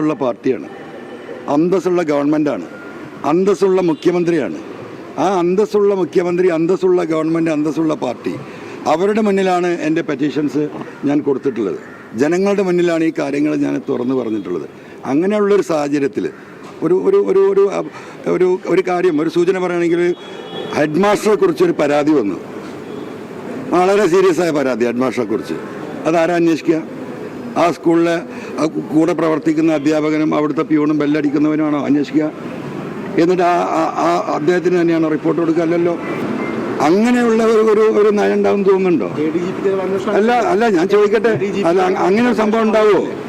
അന്തസ്സുള്ള പാർട്ടിയാണ്. അന്തസ്സുള്ള ഗവൺമെന്റാണ് അന്തസ്സുള്ള മുഖ്യമന്ത്രിയാണ്. ആ അന്തസ്സുള്ള മുഖ്യമന്ത്രി അന്തസ്സുള്ള ഗവൺമെന്റ് അന്തസ്സുള്ള പാർട്ടി. അവരുടെ മുന്നിലാണ് എന്റെ പെറ്റീഷൻസ് ഞാൻ കൊടുത്തിട്ടുള്ളത്. ജനങ്ങളുടെ മുന്നിലാണ് ഈ കാര്യങ്ങൾ ഞാൻ തുറന്നു പറഞ്ഞിട്ടുള്ളത്. അങ്ങനെയുള്ളൊരു സാഹചര്യത്തിൽ ഒരു ഒരു ഒരു ഒരു ഒരു ഒരു കാര്യം ഒരു സൂചന പറയുകയാണെങ്കിൽ ഹെഡ് മാസ്റ്ററെ കുറിച്ചൊരു പരാതി വന്നു. വളരെ സീരിയസ് ആയ പരാതി ഹെഡ് മാസ്റ്ററെ കുറിച്ച്. അതാരാ അന്വേഷിക്കുക? ആ സ്കൂളിലെ കൂടെ പ്രവർത്തിക്കുന്ന അധ്യാപകനും അവിടുത്തെ പ്യൂണും ബെല്ലടിക്കുന്നവനുമാണോ? അന്വേഷിക്കുക. എന്നിട്ട് ആ ആ- അദ്ദേഹത്തിന് തന്നെയാണോ റിപ്പോർട്ട് കൊടുക്കുക? അല്ലല്ലോ. അങ്ങനെയുള്ള ഒരു ഒരു ഒരു നയം ഉണ്ടാവും തോന്നുന്നുണ്ടോ? അല്ല അല്ല ഞാൻ ചോദിക്കട്ടെ. അല്ല അങ്ങനെ ഒരു സംഭവം ഉണ്ടാവുമോ?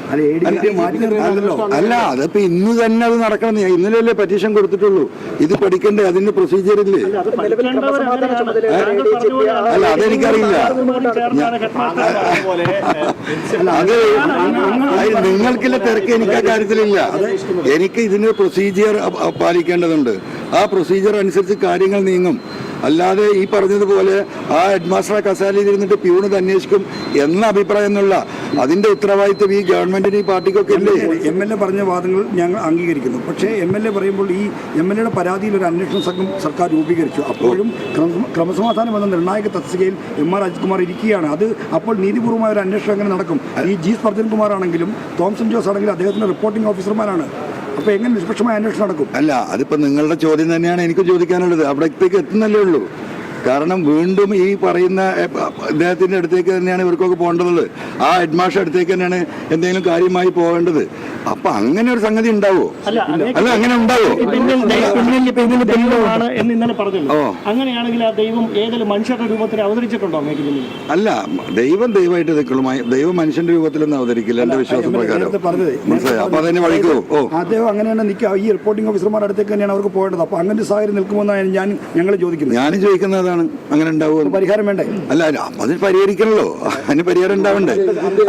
അല്ല അതിപ്പോ ഇന്ന് തന്നെ അത് നടക്കണം. ഇന്നലെയല്ലേ പെറ്റീഷൻ കൊടുത്തിട്ടുള്ളൂ. ഇത് പഠിക്കണ്ടേ? അതിന്റെ പ്രൊസീജിയർ ഇല്ലേ? അല്ല അതെനിക്കറിയില്ല. അത് അത് നിങ്ങൾക്കില്ല തിരക്ക് എനിക്ക് ആ കാര്യത്തിലില്ല. എനിക്ക് ഇതിന് പ്രൊസീജിയർ പാലിക്കേണ്ടതുണ്ട്. ആ പ്രൊസീജിയർ അനുസരിച്ച് കാര്യങ്ങൾ നീങ്ങും. അല്ലാതെ ഈ പറഞ്ഞതുപോലെ ആ ഹെഡ് മാസ്റ്ററെ കസാലയിൽ ഇരുന്നിട്ട് പ്യൂണിത് അന്വേഷിക്കും എന്ന അഭിപ്രായം എന്നുള്ള അതിന്റെ ഉത്തരവാദിത്വം ഈ ഗവൺമെന്റിന് ഈ പാർട്ടിക്കൊക്കെ ഇല്ലേ എം എൽ എ പറഞ്ഞ വാദങ്ങൾ ഞങ്ങൾ അംഗീകരിക്കുന്നു. പക്ഷേ എം എൽ എ പറയുമ്പോൾ ഈ എം എൽ എയുടെ പരാതിയിൽ ഒരു അന്വേഷണ സംഘം സർക്കാർ രൂപീകരിച്ചു. അപ്പോഴും ക്രമ- ക്രമസമാധാനം എന്ന നിർണായക തസ്തികയിൽ എം ആർ അജിത്കുമാർ ഇരിക്കുകയാണ്. അത് അപ്പോൾ നീതിപൂർവമായ ഒരു അന്വേഷണം അങ്ങനെ നടക്കും? ഈ ജി സ്പർജൻ കുമാർ ആണെങ്കിലും തോംസൺ ജോസ് ആണെങ്കിലും അദ്ദേഹത്തിന്റെ റിപ്പോർട്ടിംഗ് ഓഫീസർമാരാണ് അപ്പോൾ എങ്ങനെ നിഷ്പക്ഷമായ അന്വേഷണം നടക്കും? അല്ല അതിപ്പോ നിങ്ങളുടെ ചോദ്യം തന്നെയാണ് എനിക്ക് ചോദിക്കാനുള്ളത്. അവിടത്തേക്ക് എത്തുന്നല്ലേ ഉള്ളൂ. കാരണം വീണ്ടും ഈ പറയുന്ന അദ്ദേഹത്തിന്റെ അടുത്തേക്ക് തന്നെയാണ് ഇവർക്കൊക്കെ പോകേണ്ടത് ആ ഹെഡ് മാഷ അടുത്തേക്ക് തന്നെയാണ് എന്തെങ്കിലും കാര്യമായി പോകേണ്ടത്. അപ്പൊ അങ്ങനെ ഒരു സംഗതി ഉണ്ടാവോ? അല്ല, അല്ല അങ്ങനെ ഉണ്ടാവോ? എന്ന് ഇന്നലെ പറഞ്ഞല്ലോ. ഓ. അങ്ങനെയാണെങ്കിൽ ആ ദൈവം ഏതെങ്കിലും മനുഷ്യരുടെ രൂപത്തിൽ അവതരിച്ചിട്ടുണ്ടോ അല്ല ദൈവം ദൈവമായിട്ട് നിൽക്കുള്ളൂ ദൈവം മനുഷ്യന്റെ രൂപത്തിലൊന്നും അവതരിക്കില്ല എന്റെ വിശ്വാസം പ്രകാരം. പറഞ്ഞത്? മനസ്സിലായി? അപ്പൊ അതെന്നെ വഴിക്കോ? ഓ. അദ്ദേഹം അങ്ങനെയാണ് നിൽക്കുക. ഈ റിപ്പോർട്ടിംഗ് ഓഫീസർമാരുടെ അടുത്തേക്ക് തന്നെയാണ് അവർക്ക് പോകേണ്ടത്. അപ്പൊ അങ്ങനെ ഒരു സാഹചര്യം നിൽക്കുമെന്നാണ് ഞാൻ ഞങ്ങൾ ചോദിക്കുന്നത്. ഞാനും ചോദിക്കുന്നതാണ് അങ്ങനെ ഉണ്ടാവുമോ പരിഹാരം വേണ്ടേ? അല്ല അല്ല, അപ്പൊ അതിന് പരിഹരിക്കണല്ലോ. അതിന് പരിഹാരം ഉണ്ടാവണ്ടേ?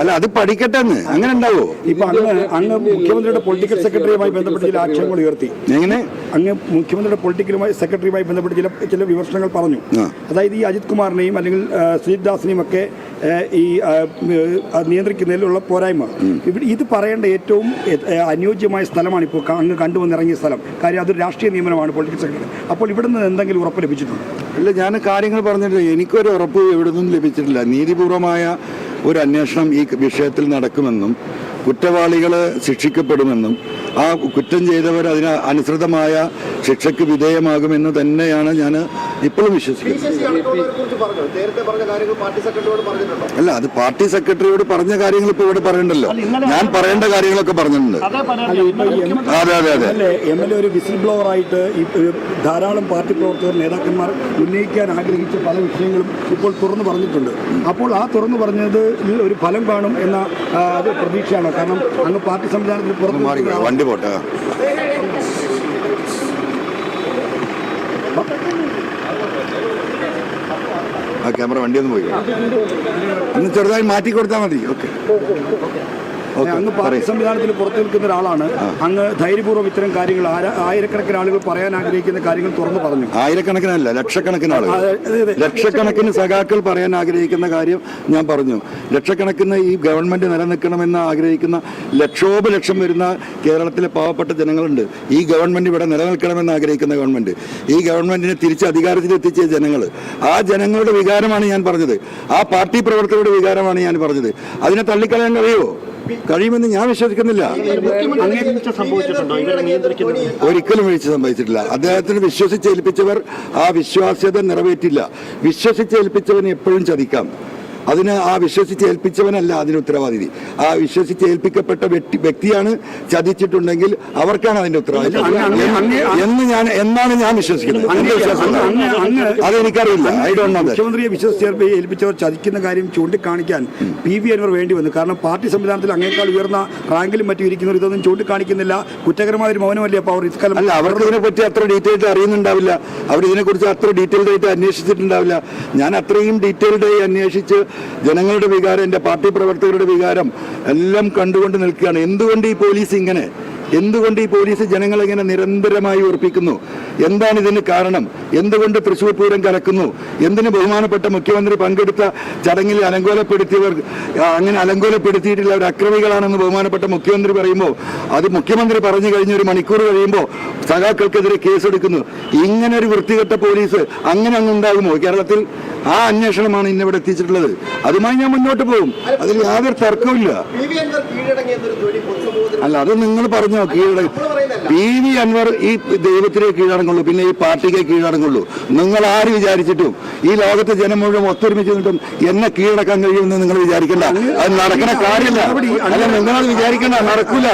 അല്ല അത് പഠിക്കട്ടെ അങ്ങനെ ഉണ്ടാവോ? ഇപ്പൊ അങ്ങ് അങ്ങ് മുഖ്യമന്ത്രിയുടെ പൊളിറ്റിക്കൽ സെക്രട്ടറിയുമായി ബന്ധപ്പെട്ട് ചില ആക്ഷേപങ്ങൾ ഉയർത്തി. എങ്ങനെ? അങ്ങ് മുഖ്യമന്ത്രിയുടെ പൊളിറ്റിക്കലുമായി സെക്രട്ടറിയുമായി ബന്ധപ്പെട്ട് ചില ചില വിമർശനങ്ങൾ പറഞ്ഞു. അതായത് ഈ അജിത് കുമാറിനെയും അല്ലെങ്കിൽ സുജിത് ദാസിനെയും ഒക്കെ ഈ നിയന്ത്രിക്കുന്നതിലുള്ള പോരായ്മ. ഇവിടെ ഇത് പറയേണ്ട ഏറ്റവും അനുയോജ്യമായ സ്ഥലമാണ് ഇപ്പോൾ അങ്ങ് കണ്ടുവന്നിറങ്ങിയ സ്ഥലം. കാര്യം അതൊരു രാഷ്ട്രീയ നിയമനമാണ് പൊളിറ്റിക്കൽ സെക്രട്ടറി അപ്പോൾ ഇവിടെ നിന്ന് എന്തെങ്കിലും ഉറപ്പ് ലഭിച്ചിട്ടുണ്ട്? അല്ല ഞാൻ കാര്യങ്ങൾ പറഞ്ഞിട്ടില്ല എനിക്കൊരു ഉറപ്പ് എവിടെ നിന്നും ലഭിച്ചിട്ടില്ല. നീതിപൂർവമായ ഒരു അന്വേഷണം ഈ വിഷയത്തിൽ നടക്കുമെന്നും കുറ്റവാളികൾ ശിക്ഷിക്കപ്പെടുമെന്നും ആ കുറ്റം ചെയ്തവർ അതിന് അനുസൃതമായ ശിക്ഷയ്ക്ക് വിധേയമാകുമെന്ന് തന്നെയാണ് ഞാൻ ഇപ്പോഴും വിശ്വസിക്കുന്നത്. അല്ല അത് പാർട്ടി സെക്രട്ടറിയോട് പറഞ്ഞ കാര്യങ്ങൾ ഇപ്പോൾ ഇവിടെ പറയണ്ടല്ലോ ഞാൻ പറയേണ്ട കാര്യങ്ങളൊക്കെ പറഞ്ഞിട്ടുണ്ട്. അതേ അതെ അതെ അതെ. എം എൽ എ ഒരു വിസിൽ ബ്ലോവർ ആയിട്ട് ധാരാളം പാർട്ടി പ്രവർത്തകർ നേതാക്കന്മാർ ഉന്നയിക്കാൻ ആഗ്രഹിച്ച പല വിഷയങ്ങളും ഇപ്പോൾ തുറന്നു പറഞ്ഞിട്ടുണ്ട്. അപ്പോൾ ആ തുറന്നു പറഞ്ഞത് ഒരു ഫലം കാണും എന്ന ആ, പ്രതീക്ഷയാണോ കാരണം അങ്ങ് പാർട്ടി സംവിധാനത്തിന് പുറത്ത് മാറി വണ്ടി പോട്ടെ. ആ. ക്യാമറ വണ്ടി ഒന്ന് പോയി. ഒന്ന് ചെറുതായി മാറ്റി കൊടുത്താൽ മതി. Okay okay. അങ്ങ് പാർട്ടി. സംവിധാനത്തിൽ പുറത്തു നിൽക്കുന്ന ഒരാളാണ്. അങ്ങ് ധൈര്യപൂർവം ഇത്തരം കാര്യങ്ങൾ ആയിരക്കണക്കിന് ആളുകൾ പറയാൻ ആഗ്രഹിക്കുന്ന കാര്യങ്ങൾ തുറന്നു പറഞ്ഞു. ആയിരക്കണക്കിനല്ല ലക്ഷക്കണക്കിന് ആളുകൾ. ലക്ഷക്കണക്കിന് സഖാക്കൾ പറയാൻ ആഗ്രഹിക്കുന്ന കാര്യം ഞാൻ പറഞ്ഞു. ലക്ഷക്കണക്കിന് ഈ ഗവൺമെന്റ് നിലനിൽക്കണമെന്ന് ആഗ്രഹിക്കുന്ന ലക്ഷോപലക്ഷം വരുന്ന കേരളത്തിലെ പാവപ്പെട്ട ജനങ്ങളുണ്ട്. ഈ ഗവൺമെന്റ് ഇവിടെ നിലനിൽക്കണമെന്ന് ആഗ്രഹിക്കുന്ന ഗവൺമെന്റ്. ഈ ഗവൺമെന്റിനെ തിരിച്ച് അധികാരത്തിൽ എത്തിച്ച ജനങ്ങൾ ആ ജനങ്ങളുടെ വികാരമാണ് ഞാൻ പറഞ്ഞത്. ആ പാർട്ടി പ്രവർത്തകരുടെ വികാരമാണ് ഞാൻ പറഞ്ഞത്. അതിനെ തള്ളിക്കളയാൻ കഴിയുമോ? കഴിയുമെന്ന് ഞാൻ വിശ്വസിക്കുന്നില്ല. ഒരിക്കലും വീഴ്ച സംഭവിച്ചിട്ടില്ല. അദ്ദേഹത്തിന് വിശ്വസിച്ചേൽപ്പിച്ചവർ ആ വിശ്വാസ്യത നിറവേറ്റില്ല. വിശ്വസിച്ചേൽപ്പിച്ചവന് എപ്പോഴും ചതിക്കാം. അതിന് ആ വിശ്വസിച്ച് ഏൽപ്പിച്ചവനല്ല അതിന് ഉത്തരവാദിതി. ആ വിശ്വസിച്ചേൽപ്പിക്കപ്പെട്ട വ്യക്തി വ്യക്തിയാണ് ചതിച്ചിട്ടുണ്ടെങ്കിൽ അവർക്കാണ് അതിന്റെ ഉത്തരവാദിത്വം. എന്ന് ഞാൻ എന്നാണ് ഞാൻ വിശ്വസിക്കുന്നത്. അതെനിക്കറിയില്ല മുഖ്യമന്ത്രിയെ വിശ്വസിച്ച് ഏൽപ്പിച്ചവർ ചതിക്കുന്ന കാര്യം ചൂണ്ടിക്കാണിക്കാൻ പി വി അൻവർ വേണ്ടി വന്നു. കാരണം പാർട്ടി സംവിധാനത്തിൽ അങ്ങേക്കാൾ ഉയർന്ന റാങ്കിലും മറ്റും ഇരിക്കുന്നവർ ഇതൊന്നും ചൂണ്ടിക്കാണിക്കുന്നില്ല. കുറ്റകരമായ ഒരു മൗനമല്ലേ അപ്പോൾ അവർ ഇക്കാലം അല്ല അവർക്ക് ഇതിനെപ്പറ്റി അത്ര ഡീറ്റെയിൽഡ് അറിയുന്നുണ്ടാവില്ല. അവർ ഇതിനെക്കുറിച്ച് അത്ര ഡീറ്റെയിൽഡ് ആയിട്ട് അന്വേഷിച്ചിട്ടുണ്ടാവില്ല. ഞാൻ അത്രയും ഡീറ്റെയിൽഡായി അന്വേഷിച്ച് ജനങ്ങളുടെ വികാരം എന്റെ പാർട്ടി പ്രവർത്തകരുടെ വികാരം എല്ലാം കണ്ടുകൊണ്ട് നിൽക്കുകയാണ്. എന്തുകൊണ്ട് ഈ പോലീസ് ഇങ്ങനെ എന്തുകൊണ്ട് ഈ പോലീസ് ജനങ്ങളെ ഇങ്ങനെ നിരന്തരമായി ഉറപ്പിക്കുന്നു? എന്താണ് ഇതിന് കാരണം? എന്തുകൊണ്ട് തൃശൂർ പൂരം കലക്കുന്നു? എന്തിന് ബഹുമാനപ്പെട്ട മുഖ്യമന്ത്രി പങ്കെടുത്ത ചടങ്ങിൽ അലങ്കോലപ്പെടുത്തിയവർ അങ്ങനെ അലങ്കോലപ്പെടുത്തിയിട്ടില്ല അവർ അക്രമികളാണെന്ന് ബഹുമാനപ്പെട്ട മുഖ്യമന്ത്രി പറയുമ്പോൾ അത് മുഖ്യമന്ത്രി പറഞ്ഞു കഴിഞ്ഞ ഒരു മണിക്കൂർ കഴിയുമ്പോൾ സഖാക്കൾക്കെതിരെ കേസെടുക്കുന്നു. ഇങ്ങനെ ഒരു വൃത്തികെട്ട പോലീസ് അങ്ങനെ അങ്ങ് ഉണ്ടാകുമോ? കേരളത്തിൽ ആ അന്വേഷണമാണ് ഇന്നിവിടെ എത്തിച്ചിട്ടുള്ളത്. അതുമായി ഞാൻ മുന്നോട്ട് പോകും. അതിൽ യാതൊരു പൊതുസമൂഹത്തിൽ അല്ല അത് നിങ്ങൾ പറഞ്ഞോ കീഴട പി വി അൻവർ ഈ ദൈവത്തിനെ കീഴടങ്ങുള്ളൂ പിന്നെ ഈ പാർട്ടിക്ക് കീഴടങ്ങുള്ളൂ. നിങ്ങൾ ആര് വിചാരിച്ചിട്ടും ഈ ലോകത്തെ ജനം മുഴുവൻ ഒത്തൊരുമിച്ച് നിന്നിട്ടും എന്നെ കീഴടക്കാൻ കഴിയുമെന്ന് നിങ്ങൾ വിചാരിക്കണ്ട. അത് നടക്കണ കാര്യമില്ല. അല്ല നിങ്ങളത് വിചാരിക്കണ്ട നടക്കില്ല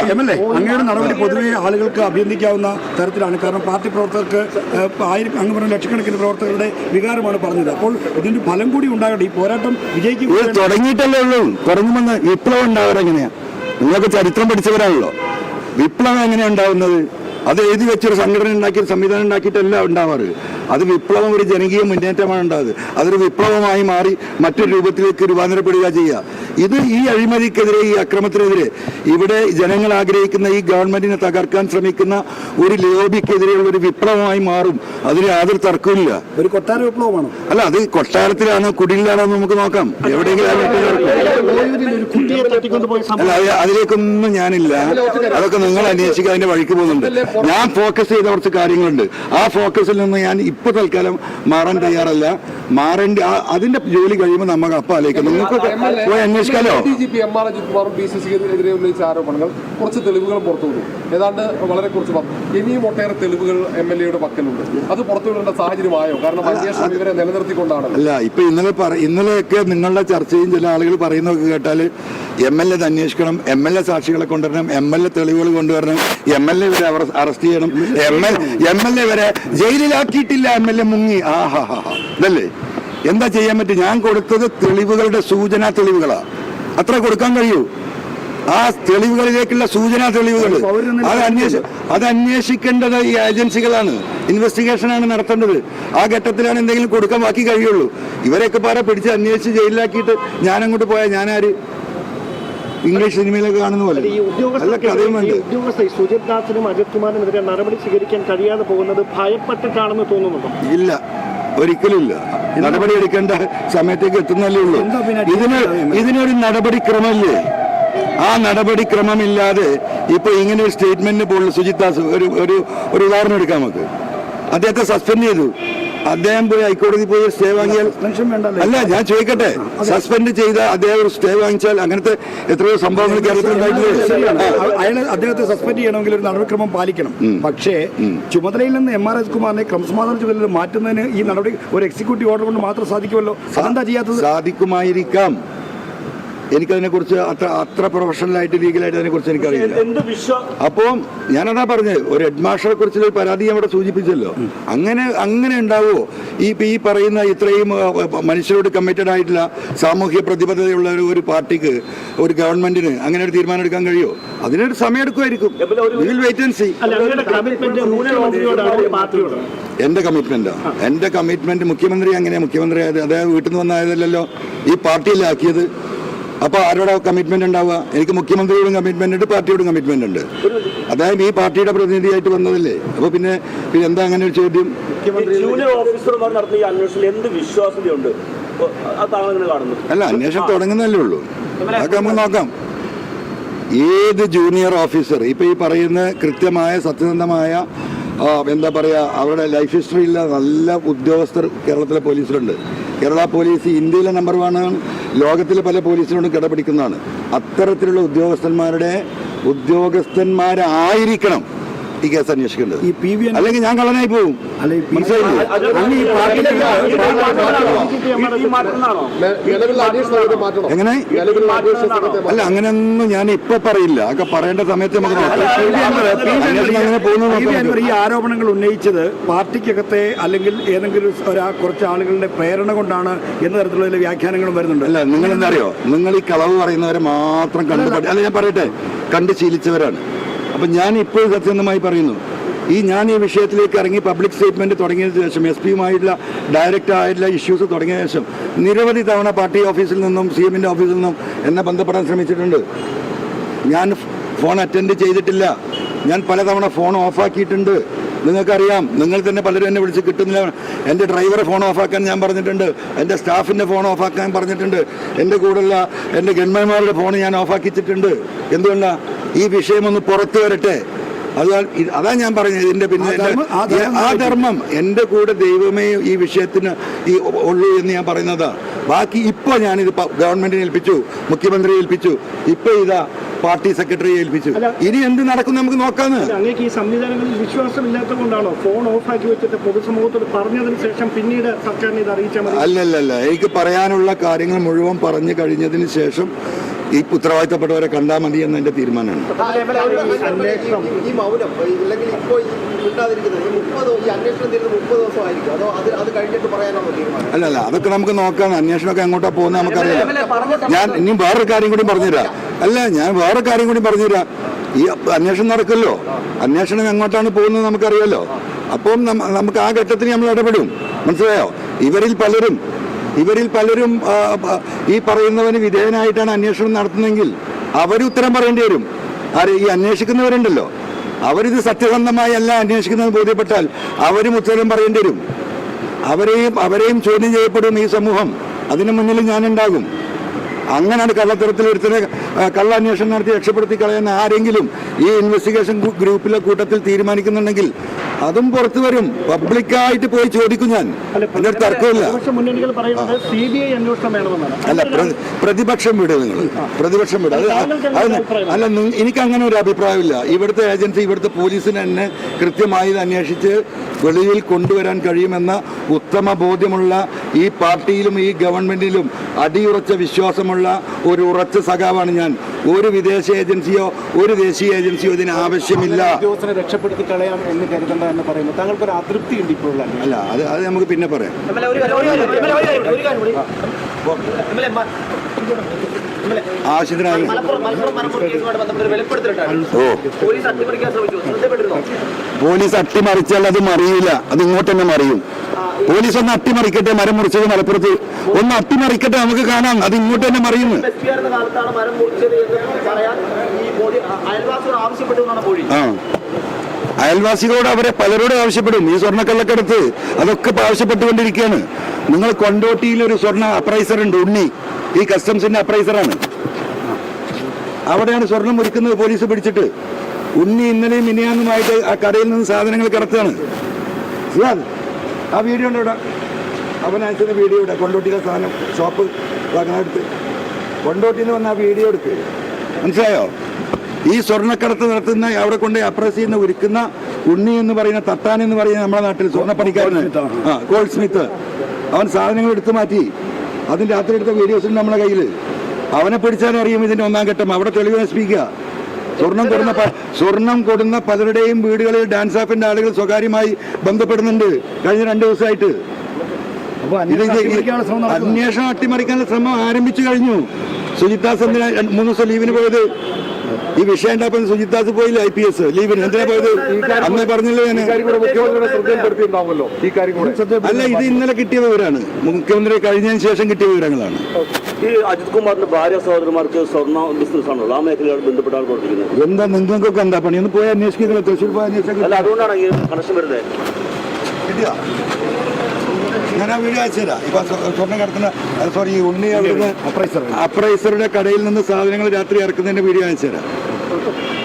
അങ്ങയുടെ നടപടി പൊതുവെ ആളുകൾക്ക് അഭിനന്ദിക്കാവുന്ന തരത്തിലാണ്. കാരണം പാർട്ടി പ്രവർത്തകർക്ക് ആയിരം അങ്ങ് പറഞ്ഞ ലക്ഷക്കണക്കിന് പ്രവർത്തകരുടെ വികാരമാണ് പറഞ്ഞത്. അപ്പോൾ ഇതിന്റെ ഫലം കൂടി ഉണ്ടാകട്ടെ. ഈ പോരാട്ടം വിജയിക്കും തുടങ്ങിയിട്ടല്ലേ ഉള്ളൂ. തുടങ്ങുമെന്ന് വിപ്ലവം എങ്ങനെയാ? നിങ്ങൾക്ക് ചരിത്രം പഠിച്ചവരാണല്ലോ. വിപ്ലവം എങ്ങനെയാണ് ഉണ്ടാവുന്നത്? അത് എഴുതി വെച്ചൊരു സംഘടന ഉണ്ടാക്കി സംവിധാനം ഉണ്ടാക്കിയിട്ടല്ല ഉണ്ടാവാറ്. അത് വിപ്ലവം ഒരു ജനകീയ മുന്നേറ്റമാണ് ഉണ്ടാകുന്നത് അതൊരു വിപ്ലവമായി മാറി മറ്റൊരു രൂപത്തിലേക്ക് രൂപാന്തരപ്പെടുക ചെയ്യുക. ഇത് ഈ അഴിമതിക്കെതിരെ ഈ അക്രമത്തിനെതിരെ ഇവിടെ ജനങ്ങൾ ആഗ്രഹിക്കുന്ന ഈ ഗവൺമെന്റിനെ തകർക്കാൻ ശ്രമിക്കുന്ന ഒരു ലോബിക്കെതിരെയുള്ള ഒരു വിപ്ലവമായി മാറും. അതിന് യാതൊരു തർക്കമില്ല ഒരു കൊട്ടാര വിപ്ലവമാണ്? അല്ല അത് കൊട്ടാരത്തിലാണോ കുടിലാണോ നമുക്ക് നോക്കാം. എവിടെയെങ്കിലും അല്ല അത് അതിലേക്കൊന്നും ഞാനില്ല. അതൊക്കെ നിങ്ങൾ അന്വേഷിക്കുക അതിന്റെ വഴിക്ക് പോകുന്നുണ്ട്. ഞാൻ ഫോക്കസ് ചെയ്ത കുറച്ച് കാര്യങ്ങളുണ്ട്. ആ ഫോക്കസിൽ നിന്ന് ഞാൻ ഇപ്പൊ തൽക്കാലം മാറാൻ തയ്യാറല്ല. മാറേണ്ട അതിന്റെ ജോലി കഴിയുമ്പോൾ നമുക്ക് അപ്പം ആലോചിക്കാം. നിങ്ങൾക്ക് പോയി അന്വേഷിക്കാലോ? D G P M R Ajith കുമാറും ബി സി സിക്കെതിരെ ഉന്നയിച്ച ആരോപണങ്ങൾ കുറച്ച് തെളിവുകൾ പുറത്തുവിടും ഏതാണ്ട് വളരെ കുറച്ച് ഇനിയും ഒട്ടേറെ തെളിവുകൾ എം എൽ എയുടെ പക്കലുണ്ട്. അത് പുറത്തുവിടേണ്ട സാഹചര്യമായോ? കാരണം അന്വേഷണം ഇവരെ നിലനിർത്തിക്കൊണ്ടാണ് അല്ല ഇപ്പൊ ഇന്നലെ ഇന്നലെയൊക്കെ നിങ്ങളുടെ ചർച്ചയും ചില ആളുകൾ പറയുന്നതൊക്കെ കേട്ടാൽ എം എൽ എ അന്വേഷിക്കണം എം എൽ എ സാക്ഷികളെ കൊണ്ടുവരണം എം എൽ എ തെളിവുകൾ കൊണ്ടുവരണം എം എൽ എ വരെ അവർ അറസ്റ്റ് ചെയ്യണം M L M L A വരെ ജയിലിലാക്കിയിട്ടില്ല എം എൽ എ മുങ്ങി. ആ ഹാ ഹാ ഹാ. ഇതല്ലേ? എന്താ ചെയ്യാൻ പറ്റും? ഞാൻ കൊടുത്തത് തെളിവുകളുടെ സൂചനാ തെളിവുകളാ. അത്ര കൊടുക്കാൻ കഴിയൂ. ആ തെളിവുകളിലേക്കുള്ള സൂചനാ തെളിവുകൾ അത് അന്വേഷി അത് അന്വേഷിക്കേണ്ടത് ഈ ഏജൻസികളാണ്. ഇൻവെസ്റ്റിഗേഷൻ ആണ് നടത്തേണ്ടത്. ആ ഘട്ടത്തിലാണ് എന്തെങ്കിലും കൊടുക്കാൻ ബാക്കി കഴിയുള്ളൂ. ഇവരെയൊക്കെ പാടെ പിടിച്ച് അന്വേഷിച്ച് ജയിലിലാക്കിയിട്ട് ഞാനങ്ങോട്ട് പോയാൽ ഞാനാര്? ഇംഗ്ലീഷ് സിനിമയിലൊക്കെ കാണുന്ന പോലെ. ഈ നല്ല കഥയും വേണ്ട ഉദ്യോഗസ്ഥ സുജിത് ദാസിനും അജിത് കുമാറിനെതിരെ നടപടി സ്വീകരിക്കാൻ കഴിയാതെ പോകുന്നത് ഭയപ്പെട്ടിട്ടാണെന്ന് തോന്നുന്നുണ്ടോ? ഇല്ല. ഒരിക്കലും ഇല്ല. നടപടി എടുക്കേണ്ട സമയത്തേക്ക് എത്തുന്നല്ലേ ഉള്ളൂ. ഇതിന് ഇതിനൊരു നടപടിക്രമമില്ലേ? ആ നടപടിക്രമമില്ലാതെ ഇപ്പൊ ഇങ്ങനെ ഒരു സ്റ്റേറ്റ്മെന്റിന് പോലുള്ള സുജിത് ദാസ് ഒരു ഒരു ഉദാഹരണം എടുക്കാം നമുക്ക്. അദ്ദേഹത്തെ സസ്പെൻഡ് ചെയ്തു. അദ്ദേഹം പോയി ഹൈക്കോടതി പോയി സ്റ്റേ വാങ്ങിയാൽ അല്ല ഞാൻ ചോദിക്കട്ടെ. സസ്പെൻഡ് ചെയ്ത അദ്ദേഹം സ്റ്റേ വാങ്ങിച്ചാൽ അങ്ങനത്തെ എത്രയോ സംഭവങ്ങൾ കേരളത്തിൽ അദ്ദേഹത്തെ സസ്പെൻഡ് ചെയ്യണമെങ്കിൽ ഒരു നടപടിക്രമം പാലിക്കണം. പക്ഷേ ചുമതലയിൽ നിന്ന് എം ആർ എസ് കുമാറിനെ ക്രമസമാധാന ചുമതല മാറ്റുന്നതിന് ഈ നടപടി ഒരു എക്സിക്യൂട്ടീവ് ഓർഡർ കൊണ്ട് മാത്രം സാധിക്കുമല്ലോ? അതെന്താ ചെയ്യാത്തത്? സാധിക്കുമായിരിക്കാം. എനിക്കതിനെ കുറിച്ച് അത്ര അത്ര പ്രൊഫഷണലായിട്ട് ലീഗലായിട്ട് അതിനെ കുറിച്ച് എനിക്കറിയില്ല. അപ്പോൾ ഞാനതാ പറഞ്ഞത് ഒരു ഹെഡ് മാസ്റ്ററെ കുറിച്ചുള്ള ഒരു പരാതി ഞാൻ അവിടെ സൂചിപ്പിച്ചല്ലോ. അങ്ങനെ അങ്ങനെ ഉണ്ടാവുമോ ഈ ഈ പറയുന്ന ഇത്രയും മനുഷ്യരോട് കമ്മിറ്റഡ് ആയിട്ടുള്ള സാമൂഹ്യ പ്രതിബദ്ധതയുള്ള ഒരു ഒരു പാർട്ടിക്ക് ഒരു ഗവൺമെന്റിന് അങ്ങനെ ഒരു തീരുമാനം എടുക്കാൻ കഴിയുമോ അതിനൊരു സമയം എടുക്കുമായിരിക്കും വെയിറ്റ് ആൻഡ് സി എന്റെ കമ്മിറ്റ്മെന്റ് മുഖ്യമന്ത്രി അങ്ങനെ മുഖ്യമന്ത്രി? അതായത് അദ്ദേഹം വീട്ടിൽ നിന്ന് വന്നായതല്ലോ ഈ പാർട്ടിയിലാക്കിയത്. അപ്പൊ ആരോടെ കമ്മിറ്റ്മെന്റ് ഉണ്ടാവുക? എനിക്ക് മുഖ്യമന്ത്രിയോടും കമ്മിറ്റ്മെന്റ് ഉണ്ട് പാർട്ടിയോടും കമ്മിറ്റ്മെന്റ് ഉണ്ട്. അതായത് ഈ പാർട്ടിയുടെ പ്രതിനിധിയായിട്ട് വന്നതല്ലേ? അപ്പോൾ പിന്നെ പിന്നെ എന്താ അങ്ങനെ ഒരു ചോദ്യം? ജൂനിയർ ഓഫീസർമാർ നടത്തുന്ന ഈ അന്വേഷണത്തിൽ എന്ത് വിശ്വാസ്യതയുണ്ട്? അല്ല അന്വേഷണം തുടങ്ങുന്നല്ലേ ഉള്ളൂ. അതൊക്കെ നമുക്ക് നോക്കാം. ഏത് ജൂനിയർ ഓഫീസർ ഇപ്പം ഈ പറയുന്ന കൃത്യമായ സത്യസന്ധമായ എന്താ പറയുക അവരുടെ ലൈഫ് ഹിസ്റ്ററിയില്ല നല്ല ഉദ്യോഗസ്ഥർ കേരളത്തിലെ പോലീസിലുണ്ട്. കേരള പോലീസ് ഇന്ത്യയിലെ നമ്പർ വൺ ആണ്. ലോകത്തിലെ പല പോലീസിനോടും കിടപിടിക്കുന്നതാണ്. അത്തരത്തിലുള്ള ഉദ്യോഗസ്ഥന്മാരുടെ ഉദ്യോഗസ്ഥന്മാരായിരിക്കണം. ഈ കേസ് അന്വേഷിക്കേണ്ടത്. ഈ പി വി അല്ലെങ്കിൽ ഞാൻ കള്ളനായി പോകും അല്ല ഈ പി മനസ്സിലായില്ലേ? അങ്ങ് ഈ പാർട്ടിയിലേക്ക് ഈ മാറ്റുന്നതാണോ നിലവിൽ അന്വേഷണ സംഘത്തെ മാറ്റണം? എങ്ങനെ? അല്ല അങ്ങനെയൊന്നും ഞാൻ ഇപ്പൊ പറയില്ല. അതൊക്കെ പറയേണ്ട സമയത്ത് നമുക്ക് അങ്ങനെ പോകുന്നത് ഈ ആരോപണങ്ങൾ ഉന്നയിച്ചത് പാർട്ടിക്കകത്തെ അല്ലെങ്കിൽ ഏതെങ്കിലും ഒരാ കുറച്ച് ആളുകളുടെ പ്രേരണ കൊണ്ടാണ് എന്ന തരത്തിലുള്ള വ്യാഖ്യാനങ്ങളും വരുന്നുണ്ട്. അല്ല നിങ്ങൾ എന്താ അറിയോ? നിങ്ങൾ ഈ കളവ് പറയുന്നവരെ മാത്രം കണ്ടു അല്ല ഞാൻ പറയട്ടെ. കണ്ട് ശീലിച്ചവരാണ്. അപ്പൊ ഞാൻ ഇപ്പോൾ സത്യസന്ധമായി പറയുന്നു. ഈ ഞാൻ ഈ വിഷയത്തിലേക്ക് ഇറങ്ങി പബ്ലിക് സ്റ്റേറ്റ്മെന്റ് തുടങ്ങിയതിനു ശേഷം എസ് പിയുമായിട്ടുള്ള ഡയറക്റ്റ് ആയിട്ടുള്ള ഇഷ്യൂസ് തുടങ്ങിയ ശേഷം നിരവധി തവണ പാർട്ടി ഓഫീസിൽ നിന്നും സി എമ്മിന്റെ ഓഫീസിൽ നിന്നും എന്നെ ബന്ധപ്പെടാൻ ശ്രമിച്ചിട്ടുണ്ട്. ഞാൻ ഫോൺ അറ്റൻഡ് ചെയ്തിട്ടില്ല. ഞാൻ പലതവണ ഫോൺ ഓഫാക്കിയിട്ടുണ്ട് നിങ്ങൾക്കറിയാം നിങ്ങൾ തന്നെ പലരും എന്നെ വിളിച്ച് കിട്ടുന്നില്ല. എന്റെ ഡ്രൈവറെ ഫോൺ ഓഫാക്കാൻ ഞാൻ പറഞ്ഞിട്ടുണ്ട് എന്റെ സ്റ്റാഫിന്റെ ഫോൺ ഓഫാക്കാൻ പറഞ്ഞിട്ടുണ്ട് എന്റെ കൂടെയുള്ള എന്റെ ഗൺമാന്മാരുടെ ഫോൺ ഞാൻ ഓഫാക്കിച്ചിട്ടുണ്ട് എന്തുകൊണ്ടാണ് ഈ വിഷയമൊന്ന് പുറത്തു വരട്ടെ. അതിനാൽ അതാ ഞാൻ പറഞ്ഞത്. ഇതിന്റെ പിന്നെ ആ ധർമ്മം- എന്റെ എന്റെ- കൂടെ ദൈവമേ ഈ വിഷയത്തിന് ഈ ഉള്ളൂ എന്ന് ഞാൻ പറയുന്നത്. ബാക്കി ഇപ്പോൾ ഞാനിത് ഗവൺമെന്റിനെ ഏൽപ്പിച്ചു മുഖ്യമന്ത്രിയെ ഏൽപ്പിച്ചു ഇപ്പൊ ഇതാ പാർട്ടി സെക്രട്ടറി ഏൽപ്പിച്ചു. ഇനി എന്ത് നടക്കും നമുക്ക് നോക്കാന്ന്. അങ്ങേക്ക് ഈ സംവിധാനങ്ങളിൽ വിശ്വാസമില്ലാത്തത് കൊണ്ടാണോ ഫോൺ ആക്കി വെച്ചിട്ട് പൊതുസമൂഹത്തോട് പറഞ്ഞതിന് ശേഷം പിന്നീട് സർക്കാരിനെ ഇത് അറിയിച്ചാൽ മതി? അല്ലല്ലല്ല. എനിക്ക് പറയാനുള്ള കാര്യങ്ങൾ മുഴുവൻ പറഞ്ഞു കഴിഞ്ഞതിന് ശേഷം ഈ ഉത്തരവാദിത്തപ്പെട്ടവരെ കണ്ടാൽ മതി എന്ന എന്റെ തീരുമാനമാണ് അല്ല അല്ല അതൊക്കെ നമുക്ക് നോക്കാം. അന്വേഷണമൊക്കെ എങ്ങോട്ടാ പോകുന്നത് നമുക്കറിയാം ഞാൻ ഇനി വേറൊരു കാര്യം കൂടി പറഞ്ഞുതരാം. അല്ല ഞാൻ വേറെ കാര്യം കൂടി പറഞ്ഞുതരാം. ഈ അന്വേഷണം നടക്കുമല്ലോ. അന്വേഷണം എങ്ങോട്ടാണ് പോകുന്നത് നമുക്കറിയാലോ. അപ്പം നമുക്ക് ആ ഘട്ടത്തിൽ നമ്മൾ ഇടപെടും. മനസ്സിലായോ? ഇവരിൽ പലരും ഇവരിൽ പലരും ഈ പറയുന്നവന് വിധേയനായിട്ടാണ് അന്വേഷണം നടത്തുന്നതെങ്കിൽ അവർ ഉത്തരം പറയേണ്ടി വരും. ആര് ഈ അന്വേഷിക്കുന്നവരുണ്ടല്ലോ. അവരിത് സത്യസന്ധമായി അല്ല അന്വേഷിക്കുന്നത് ബോധ്യപ്പെട്ടാൽ അവരും ഉത്തരം പറയേണ്ടി വരും. അവരെയും അവരെയും ചോദ്യം ചെയ്യപ്പെടും ഈ സമൂഹം. അതിനു മുന്നിൽ ഞാനുണ്ടാകും. അങ്ങനെയാണ് കള്ളത്തരത്തിൽ ഒരുത്തനെ കള്ള അന്വേഷണം നടത്തി രക്ഷപ്പെടുത്തി കളയുന്ന ആരെങ്കിലും ഈ ഇൻവെസ്റ്റിഗേഷൻ ഗ്രൂ- ഗ്രൂപ്പിലെ കൂട്ടത്തിൽ തീരുമാനിക്കുന്നുണ്ടെങ്കിൽ അതും പുറത്തു വരും. പബ്ലിക്കായിട്ട് പോയി ചോദിക്കും ഞാൻ. എന്റെ ഒരു തർക്കമില്ല. അല്ല പ്രതിപക്ഷം വിടുക നിങ്ങൾ. പ്രതിപക്ഷം വിട്. അത് താങ്കൾക്ക് അത് എന്താണ് അഭിപ്രായം? അല്ല എനിക്ക് അങ്ങനെ ഒരു അഭിപ്രായമില്ല. ഇവിടുത്തെ ഏജൻസി ഇവിടുത്തെ പോലീസിന് തന്നെ കൃത്യമായി അന്വേഷിച്ച് വെളിയിൽ കൊണ്ടുവരാൻ കഴിയുമെന്ന ഉത്തമ ബോധ്യമുള്ള ഈ പാർട്ടിയിലും ഈ ഗവൺമെന്റിലും അടിയുറച്ച വിശ്വാസമുള്ള ഒരു ഉറച്ച സഖാവാണ് ഞാൻ. ഒരു വിദേശ ഏജൻസിയോ ഒരു ദേശീയ ഏജൻസിയോ ഇതിന് ആവശ്യമില്ല. ഉദ്യോഗസ്ഥനെ രക്ഷപ്പെടുത്തി കളയാം എന്ന് കരുതണ്ട എന്ന് പറയുമ്പോൾ താങ്കൾക്കൊരു അതൃപ്തി ഉണ്ട് ഇപ്പോഴുള്ള അല്ല? അത് അത് നമുക്ക് പിന്നെ പറയാം. ആവശ്യത്തിനായി ഓ. പോലീസ് അട്ടിമറിച്ചാൽ അത് മറിയില്ല അത് ഇങ്ങോട്ട് തന്നെ മറിയും. പോലീസ് ഒന്ന് അട്ടിമറിക്കട്ടെ മരം മുറിച്ചത് മലപ്പുറത്ത്. ഒന്ന് അട്ടിമറിക്കട്ടെ നമുക്ക് കാണാം. അത് ഇങ്ങോട്ട് തന്നെ മറിയുന്നു. ആ അയൽവാസികളോട് അവരെ പലരോടും ആവശ്യപ്പെടും ഈ സ്വർണക്കള്ളക്കടത്ത് അതൊക്കെ ആവശ്യപ്പെട്ടുകൊണ്ടിരിക്കുകയാണ്. നിങ്ങൾ കൊണ്ടോട്ടിയിൽ ഒരു സ്വർണ അപ്രൈസർ ഉണ്ട് ഉണ്ണി. ഈ കസ്റ്റംസിന്റെ അപ്രൈസറാണ്. അവിടെയാണ് സ്വർണം ഒരുക്കുന്നത് പോലീസ് പിടിച്ചിട്ട്. ഉണ്ണി ഇന്നലെയും മിനിയാന്നുമായിട്ട് ആ കടയിൽ നിന്ന് സാധനങ്ങൾ കിടത്തുകയാണ്. ആ വീഡിയോ ഉണ്ട് ഇവിടെ? അവൻ അയച്ചത് വീഡിയോ ഇവിടെ കൊണ്ടോട്ടിയിലെ സാധനം ഷോപ്പ് വാങ്ങാനെടുത്ത്. കൊണ്ടോട്ടിയിൽ വന്ന ആ വീഡിയോ എടുക്ക്. മനസ്സിലായോ? ഈ സ്വർണക്കടത്ത് നടത്തുന്ന അവിടെ കൊണ്ട് അപ്രസ് ചെയ്യുന്ന ഒരുക്കുന്ന ഉണ്ണി എന്ന് പറയുന്ന തട്ടാൻ എന്ന് പറയുന്ന നമ്മുടെ നാട്ടിൽ സ്വർണപ്പണിക്കാരന് ആ ഗോൾഡ് സ്മിത്ത് അവൻ സാധനങ്ങൾ എടുത്തു മാറ്റി. അതിന് രാത്രി എടുത്ത വീഡിയോസ് ഉണ്ട് നമ്മുടെ കയ്യിൽ അവനെ പിടിച്ചാലും അറിയും ഇതിന്റെ ഒന്നാം ഘട്ടം. അവിടെ തെളിവ് നശിപ്പിക്കുക. സ്വർണം കൊടുന്ന സ്വർണം കൊടുന്ന പലരുടെയും വീടുകളിൽ ഡാൻസ് ആപ്പിന്റെ ആളുകൾ സ്വകാര്യമായി ബന്ധപ്പെടുന്നുണ്ട്. കഴിഞ്ഞ രണ്ട് ദിവസമായിട്ട്. അന്വേഷണം അട്ടിമറിക്കാനുള്ള ശ്രമം ആരംഭിച്ചു കഴിഞ്ഞു. സുജിത്താസ് എന്തിനാ മൂന്ന് ദിവസം ലീവിന് പോയത്? ഈ വിഷയം ഉണ്ടായപ്പോൾ സുജിത്താസ് പോയില്ല ഐ പി എസ്. ലീവിന് എന്തിനാ പോയത്? അന്ന് പറഞ്ഞില്ലേ ഞാൻ? അല്ല ഇത് ഇന്നലെ കിട്ടിയ വിവരമാണ്. മുഖ്യമന്ത്രി കഴിഞ്ഞതിന് ശേഷം കിട്ടിയ വിവരങ്ങളാണ്. ഈ അജിത് കുമാറിന്റെ ഭാര്യ സഹോദരന്മാർക്ക് സ്വർണ ബിസിനസ് ആണല്ലോ ആ മേഖലയോട് ബന്ധപ്പെട്ടാണ് കൊടുത്തിരിക്കുന്നത് എന്താ നിങ്ങൾക്കൊക്കെ എന്താ പണി? ഒന്ന് പോയി അന്വേഷിക്കുന്നത് തൃശ്ശൂർ പോയി അന്വേഷിക്കുന്നത് അതുകൊണ്ടാണ് ഈ കണക്ഷൻ വരുന്നത്. കിട്ടിയോ? ഞാൻ അയച്ചുതരാം. ഇപ്പൊ സ്വ- സ്വർണം കടത്തുന്ന സോറി ഈ ഉണ്ണി അപ്രൈസറുടെ കടയിൽ നിന്ന് സാധനങ്ങൾ രാത്രി ഇറക്കുന്നതിന്റെ വീഡിയോ